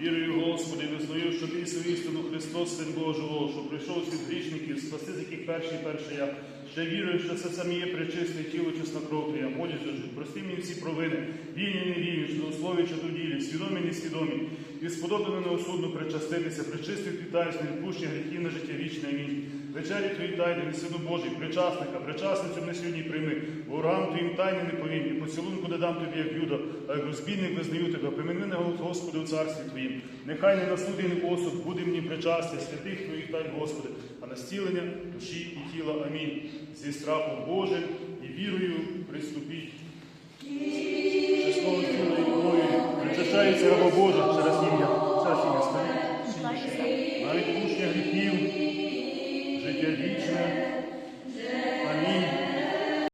Вірую, Господи, визнаю, що ти істину Христос, Син Божого, що прийшов світ грішників, спасти з яких перший перший я. Ще вірую, що це самі є причисне тіло, чесна кров я. Молюся, прости мені всі провини, вільні, невільні, що слові, чи до ділі, свідомі, несвідомі і сподобано неосудно причаститися, причистити таїнство, відпущення гріхів на життя вічне. Амінь. Вечері Твої тайни, Сину Божий, причасника, причасницю мене сьогодні прийми, ворогам Твоїм тайни не повім, і поцілунку дам Тобі, як юдо, а як розбійник визнаю Тебе, примени мене, Господи, у царстві Твоїм. Нехай не на не осуд, буде мені причастя, святих Твоїх тайн, Господи, а на зцілення душі і тіла. Амінь. Зі страхом Божим і вірою приступіть. Чесною тіло і кров'ю причащається раба Божа через